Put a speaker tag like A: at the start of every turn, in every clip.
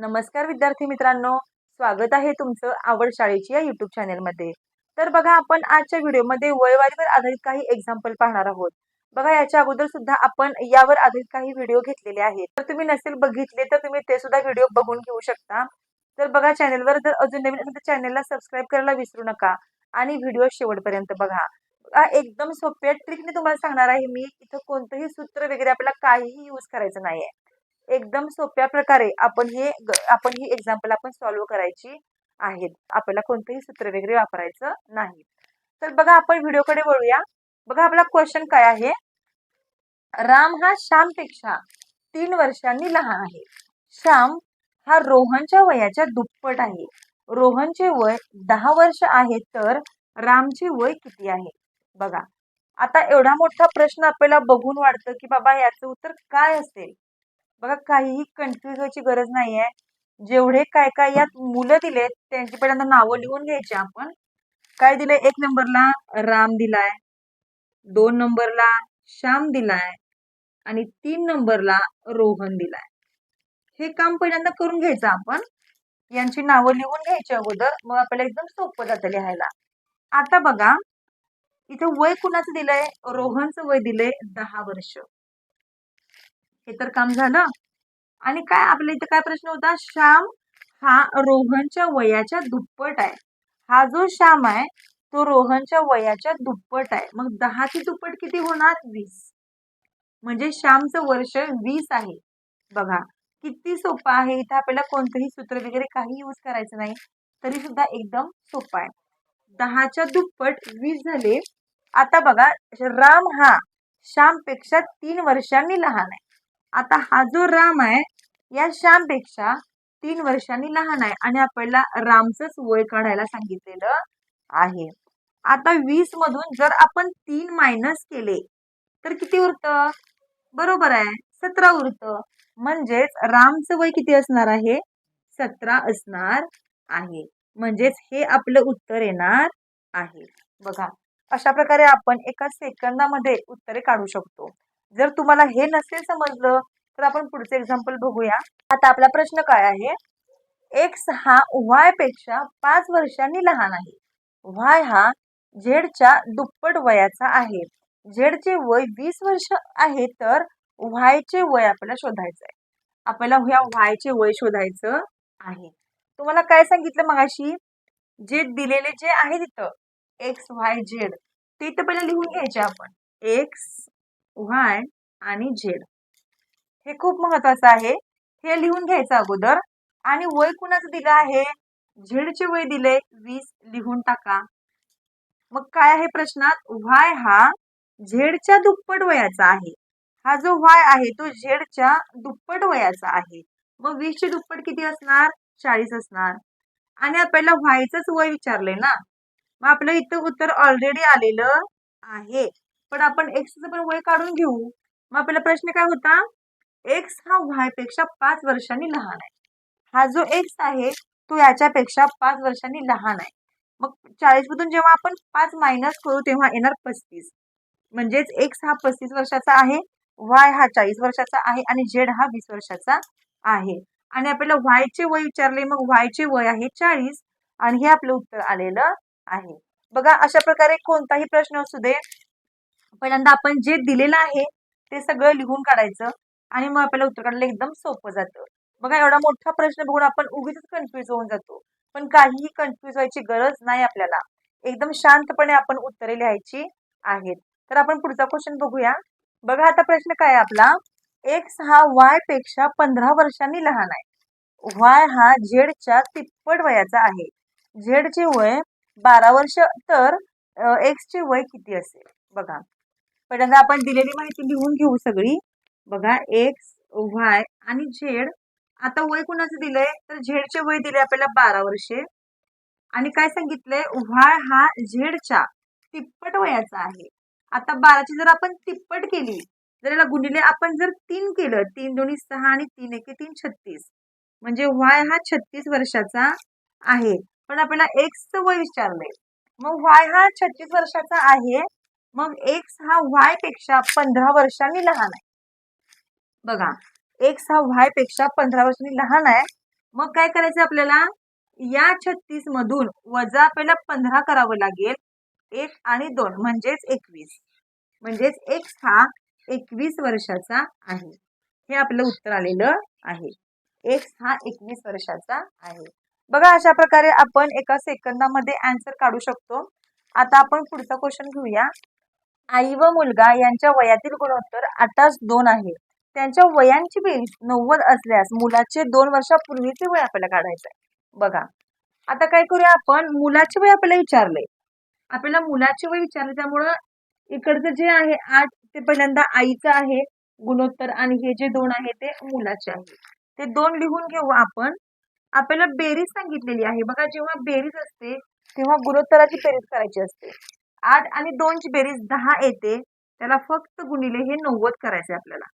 A: नमस्कार विद्यार्थी मित्रांनो स्वागत आहे तुमचं आवड शाळेची या युट्यूब चॅनेलमध्ये तर बघा आपण आजच्या व्हिडिओमध्ये वयवारीवर आधारित काही एक्झाम्पल पाहणार आहोत. बघा याच्या अगोदर सुद्धा आपण यावर आधारित काही व्हिडिओ घेतलेले आहेत. तर तुम्ही नसेल बघितले तर तुम्ही ते सुद्धा व्हिडिओ बघून घेऊ शकता. तर बघा चॅनेलवर जर अजून नवीन असेल तर चॅनेलला सबस्क्राईब करायला विसरू नका आणि व्हिडिओ शेवटपर्यंत बघा. बघा, एकदम सोप्या ट्रिकने तुम्हाला सांगणार आहे मी इथं कोणतंही सूत्र वगैरे आपल्याला काहीही यूज करायचं नाहीये. एकदम सोप्या प्रकारे आपण हे आपण ही एक्झाम्पल आपण सॉल्व्ह करायची आहेत. आपल्याला कोणतंही सूत्र वगैरे वापरायचं नाही. तर बघा आपण व्हिडिओकडे वळूया. बघा आपला क्वेश्चन काय आहे? राम हा श्यामपेक्षा तीन वर्षांनी लहान आहे. श्याम हा रोहनच्या वयाच्या दुप्पट आहे. रोहनचे वय दहा वर्ष आहे तर रामचे वय किती आहे? बघा. आता एवढा मोठा प्रश्न आपल्याला बघून वाटतं की बाबा याचं उत्तर काय असेल? बघा काहीही कन्फ्युज व्हायची गरज नाही आहे जेवढे काय काय यात मुलं दिलेत त्यांची पहिल्यांदा नावं लिहून घ्यायची आपण. काय दिलंय? एक नंबरला राम दिलाय. दोन नंबरला श्याम दिलाय. आणि तीन नंबरला रोहन दिलाय. हे काम पहिल्यांदा करून घ्यायचं आपण. यांची नावं लिहून घ्यायची अगोदर. मग आपल्याला एकदम सोपं जातं लिहायला. आता बघा इथं वय कुणाचं दिलंय? रोहनचं वय दिलंय दहा वर्ष. हे तर काम झालं. आणि काय आपल्या इथं काय प्रश्न होता? श्याम हा रोहनच्या वयाच्या दुप्पट आहे. हा जो श्याम आहे तो रोहनच्या वयाच्या दुप्पट आहे. मग दहाची दुप्पट किती होणार? वीस. म्हणजे श्यामचं वर्ष वीस आहे. बघा किती सोपं आहे. इथं आपल्याला कोणतंही सूत्र वगैरे काही यूज करायचं नाही. तरी सुद्धा एकदम सोपं आहे. दहाच्या दुप्पट वीस झाले. आता बघा राम हा श्यामपेक्षा तीन वर्षांनी लहान आहे. आता हा जो राम आहे या श्यामपेक्षा तीन वर्षांनी लहान आहे आणि आपल्याला रामचंच वय काढायला सांगितलेलं आहे. आता वीस मधून जर आपण तीन मायनस केले तर किती उरत? बरोबर आहे सतरा उरत. म्हणजेच रामचं वय किती असणार आहे? सतरा असणार आहे. म्हणजेच हे आपलं उत्तर येणार आहे. बघा अशा प्रकारे आपण एका सेकंदामध्ये उत्तरे काढू शकतो. जर तुम्हाला हे नसेल समजलं तर आपण पुढचं एक्झाम्पल बघूया. आता आपला प्रश्न काय आहे? एक्स हा वायपेक्षा पाच वर्षांनी लहान आहे. वाय हा झेडच्या दुप्पट वयाचा आहे. झेडचे वय वीस वर्ष आहे तर व्हायचे वय आपल्याला शोधायचं आहे. आपल्याला ह्या व्हायचे वय शोधायचं आहे. तुम्हाला काय सांगितलं मगाशी? जे दिलेले जे आहे तिथं एक्स व्हाय झेड ते इथं पहिला लिहून घ्यायचे आपण. एक्स व्हाय आणि झेड. हे खूप महत्वाचं आहे. हे लिहून घ्यायचं अगोदर. आणि वय कुणाचं दिलं आहे? झेडचे वय दिले. वीस लिहून टाका. मग काय आहे प्रश्नात? व्हाय हा झेडच्या दुप्पट वयाचा आहे. हा जो व्हाय आहे तो झेडच्या दुप्पट वयाचा आहे. मग वीसचे दुप्पट किती असणार? चाळीस असणार. आणि आपल्याला व्हायचंच वय विचारलंय ना? मग आपलं इथं उत्तर ऑलरेडी आलेलं आहे. पण आपण एक्सचं पण वय काढून घेऊ. मग आपला प्रश्न काय होता? एक्स हा व्हायपेक्षा पाच वर्षांनी लहान आहे. हा जो एक्स आहे तो याच्यापेक्षा पाच वर्षांनी लहान आहे. मग चाळीस मधून जेव्हा आपण पाच मायनस करू तेव्हा येणार पस्तीस. म्हणजेच एक्स हा पस्तीस वर्षाचा आहे वाय हा चाळीस वर्षाचा आहे आणि झेड हा वीस वर्षाचा आहे. आणि आपल्याला वायचे वय विचारले मग वायचे वय आहे चाळीस आणि हे आपलं उत्तर आलेलं आहे. बघा अशा प्रकारे कोणताही प्रश्न असू दे पहिल्यांदा आपण जे दिलेलं आहे ते सगळं लिहून काढायचं आणि मग आपल्याला उत्तर काढायला एकदम सोपं जातं. बघा एवढा मोठा प्रश्न बघून आपण उगीच कन्फ्युज होऊन जातो. पण काहीही कन्फ्युज व्हायची गरज नाही आपल्याला. एकदम शांतपणे आपण उत्तरे लिहायची आहेत. तर आपण पुढचा क्वेश्चन बघूया. बघा आता प्रश्न काय आहे आपला? एक्स हा वायपेक्षा पंधरा वर्षांनी लहान आहे. वाय हा झेडच्या तिप्पट वयाचा आहे. झेडचे वय बारा वर्ष तर एक्सचे वय किती असेल? बघा. पहिल्यांदा आपण दिलेली माहिती लिहून घेऊ सगळी. बघा एक्स वाय आणि झेड आता वय कुणाचं दिलंय? तर झेडचे वय दिले आपल्याला बारा वर्षे. आणि काय सांगितलंय? वाय हा झेडच्या तिप्पट वयाचा आहे. आता बाराची जर आपण तिप्पट केली जर याला गुणिले आपण जर तीन केलं तीन दोन्ही सहा आणि तीन एके तीन छत्तीस. म्हणजे वाय हा छत्तीस वर्षाचा आहे. पण आपल्याला एक्सचं वय विचारलंय. मग वाय हा छत्तीस वर्षाचा आहे. मग एक्स हा वायपेक्षा पंधरा वर्षांनी लहान आहे. बघा एक्स हा वायपेक्षा पंधरा वर्षांनी लहान आहे. मग काय करायचं आपल्याला? या छत्तीस मधून वजा आपल्याला पंधरा करावं लागेल. एक आणि दोन म्हणजेच एकवीस. म्हणजेच एक्स हा एकवीस वर्षाचा आहे. हे आपलं उत्तर आलेलं आहे. एक्स हा एकवीस वर्षाचा आहे. बघा अशा प्रकारे आपण एका सेकंदामध्ये आन्सर काढू शकतो. आता आपण पुढचा क्वेश्चन घेऊया. आई व मुलगा यांच्या वयातील गुणोत्तर आठाच दोन आहे. त्यांच्या वयांची बेरीज नव्वद असल्यास मुलाचे दोन वर्षापूर्वीचे वय आपल्याला काढायचं आहे. बघा. आता काय करूया आपण? मुलाचे वय आपल्याला विचारले आपल्याला मुलाचे वय विचारले त्यामुळं इकडचं जे आहे आठ ते पहिल्यांदा आईचं आहे गुणोत्तर आणि हे जे दोन आहे ते मुलाचे आहे. ते दोन लिहून घेऊ आपण. आपल्याला बेरीज सांगितलेली आहे. बघा जेव्हा बेरीज असते तेव्हा गुणोत्तराची बेरीज करायची असते. आठ आणि दोनची बेरीज दहा येते त्याला फक्त गुणिले हे नव्वद करायचे आपल्याला.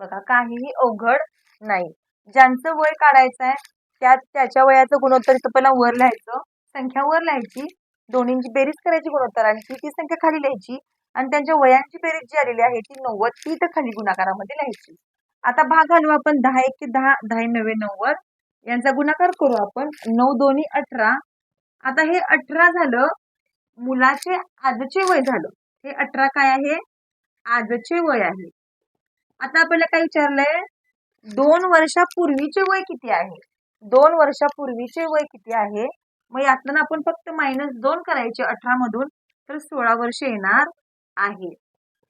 A: बघा काहीही अवघड नाही. ज्यांचं वय काढायचं आहे त्यात त्याच्या वयाचं गुणोत्तर इथं पहिला वर लिहायचं. संख्या वर लिहायची. दोन्हींची बेरीज करायची गुणोत्तर आणि ती संख्या खाली लिहायची. आणि त्यांच्या वयांची बेरीज जी आलेली आहे ती नव्वद ती तर खाली गुणाकारामध्ये लिहायची. आता भाग घालू आपण दहा एक ते दहा दहा नव्हे नव्वद. यांचा गुणाकार करू आपण. नऊ दोन्ही अठरा. आता हे अठरा झालं मुलाचे आजचे वय झालं. हे अठरा काय आहे? आजचे वय आहे. आता आपल्याला काय विचारलंय? दोन वर्षापूर्वीचे वय किती आहे? दोन वर्षापूर्वीचे वय किती आहे? मग यातनं आपण फक्त मायनस दोन करायचे अठरा मधून तर सोळा वर्ष येणार आहे.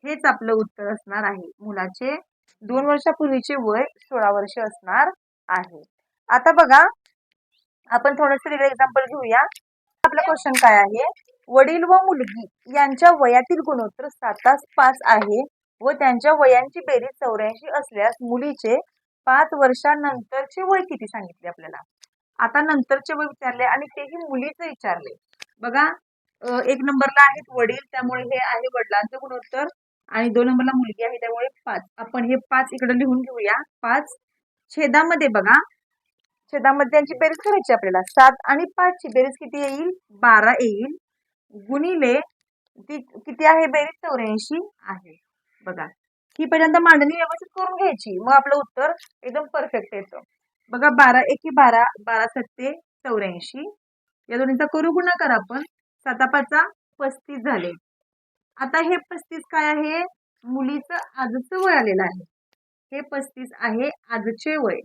A: हेच आपलं उत्तर असणार आहे. मुलाचे दोन वर्षापूर्वीचे वय सोळा वर्ष असणार आहे. आता बघा आपण थोडस वेगळं एक्झाम्पल घेऊया. आपला क्वेश्चन काय आहे? वडील व मुलगी यांच्या वयातील गुणोत्तर सातास पाच आहे व त्यांच्या वयांची बेरीज चौऱ्याऐंशी असल्यास मुलीचे पाच वर्षानंतरचे वय किती सांगितले आपल्याला? आता नंतरचे वय विचारले आणि तेही मुलीचं विचारले. बघा एक नंबरला आहेत वडील त्यामुळे हे आहे वडिलांचं गुणोत्तर आणि दोन नंबरला मुलगी आहे त्यामुळे पाच. आपण हे पाच इकडे लिहून घेऊया. पाच छेदामध्ये बघा. छेदामध्ये त्यांची बेरीज करायची आपल्याला. सात आणि पाचची बेरीज किती येईल? बारा येईल. गुणिले ती किती आहे बेरीज? चौऱ्याऐंशी आहे. बघा. ही पहिल्यांदा मांडणी व्यवस्थित करून घ्यायची. मग आपलं उत्तर एकदम परफेक्ट येतं. बघा बारा एकी बारा बारा सत्ते चौऱ्याऐंशी. या दोन्हीचा करू गुणाकार आपण सतापाचा पस्तीस झाले. आता हे पस्तीस काय आहे? मुलीचं आजचं वय आलेलं आहे. हे पस्तीस आहे आजचे वय.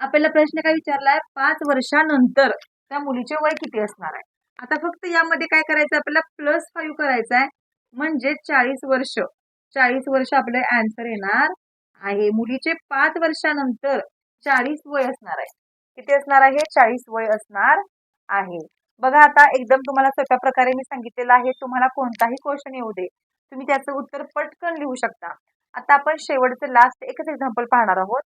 A: आपल्याला प्रश्न काय विचारलाय? पाच वर्षानंतर त्या मुलीचे वय किती असणार आहे? आता फक्त यामध्ये काय करायचं? आपल्याला प्लस फाईव्ह करायचं आहे म्हणजे चाळीस वर्ष. चाळीस वर्ष आपलं आन्सर येणार आहे. मुलीचे पाच वर्षानंतर चाळीस वय असणार आहे. किती असणार आहे? चाळीस वय असणार आहे. बघा आता एकदम तुम्हाला सोप्या प्रकारे मी सांगितलेलं आहे. तुम्हाला कोणताही क्वेश्चन येऊ दे. तुम्ही त्याचं उत्तर पटकन लिहू शकता. आता आपण शेवटचं लास्ट एकच एक्झाम्पल पाहणार आहोत.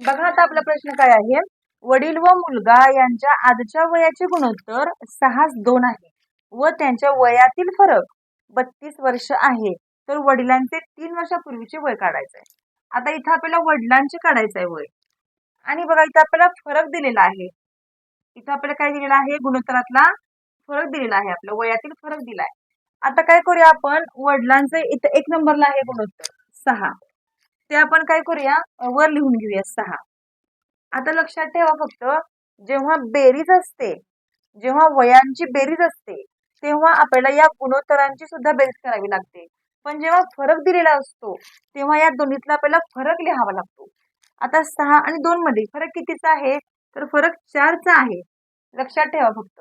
A: बघा आता आपला प्रश्न काय आहे? वडील व मुलगा यांच्या आजच्या वयाचे गुणोत्तर सहाच दोन आहे व त्यांच्या वयातील फरक बत्तीस वर्ष आहे. तर वडिलांचे तीन वर्षापूर्वीचे वय काढायचं आहे आता इथं आपल्याला वडिलांचे काढायचं आहे वय. आणि बघा इथं आपल्याला फरक दिलेला आहे. इथं आपल्याला काय दिलेला आहे? गुणोत्तरातला फरक दिलेला आहे आपल्या वयातील फरक दिलाय. आता काय करूया आपण? वडिलांचं इथं एक नंबरला आहे गुणोत्तर सहा. ते आपण काय करूया? वर लिहून घेऊया सहा. आता लक्षात ठेवा फक्त जेव्हा बेरीज असते जेव्हा वयांची बेरीज असते तेव्हा आपल्याला या गुणोत्तरांची सुद्धा बेरीज करावी लागते. पण जेव्हा फरक दिलेला असतो तेव्हा या दोन्हीतला आपल्याला फरक लिहावा लागतो. आता सहा आणि दोन मध्ये फरक कितीचा आहे? तर फरक चारचा आहे. लक्षात ठेवा फक्त.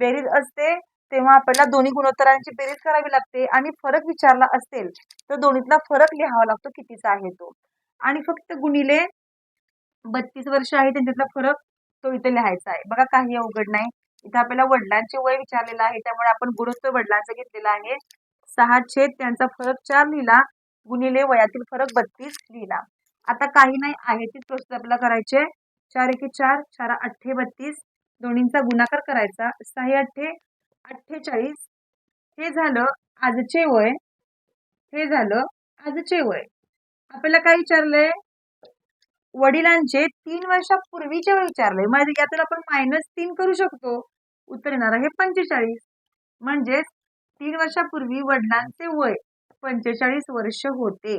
A: बेरीज असते तेव्हा आपल्याला दोन्ही गुणोत्तरांची बेरीज करावी लागते आणि फरक विचारला असेल तर दोन्हीतला फरक लिहावा लागतो कितीचा आहे तो. आणि फक्त गुणिले बत्तीस वर्ष आहे त्यांच्यातला फरक तो इथे लिहायचा आहे. बघा काही अवघड नाही. इथे आपल्याला वडिलांचे वय विचारलेलं आहे त्यामुळे आपण गुणोत्तर वडिलांचं घेतलेलं आहे. सहा छेद त्यांचा फरक चार लिहिला गुणिले वयातील फरक बत्तीस लिहिला. आता काही नाही आहे तीच प्रोसेस आपल्याला करायचे चार एके चार चार अठ्ठे बत्तीस दोन्हींचा गुणाकार करायचा. सहा अठ्ठे अठ्ठेचाळीस. हे झालं आजचे वय. हे झालं आजचे वय. आपल्याला काय विचारलंय? वडिलांचे तीन वर्षापूर्वीचे विचारले. विचारलंय म्हणजे यातून आपण मायनस तीन करू शकतो. उत्तर येणार आहे पंचेचाळीस. म्हणजेच तीन वर्षापूर्वी वडिलांचे वय पंचेचाळीस वर्ष होते.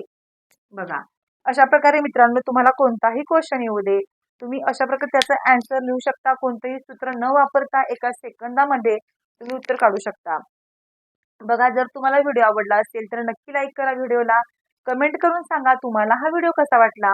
A: बघा. अशा प्रकारे मित्रांनो तुम्हाला कोणताही क्वेश्चन येऊ दे. तुम्ही अशा प्रकारे त्याचं अँसर लिहू शकता. कोणतंही सूत्र न वापरता एका सेकंदामध्ये तुम्ही उत्तर काढू शकता. बघा जर तुम्हाला व्हिडिओ आवडला असेल तर नक्की लाईक करा व्हिडिओला. कमेंट करून सांगा तुम्हाला हा व्हिडिओ कसा वाटला.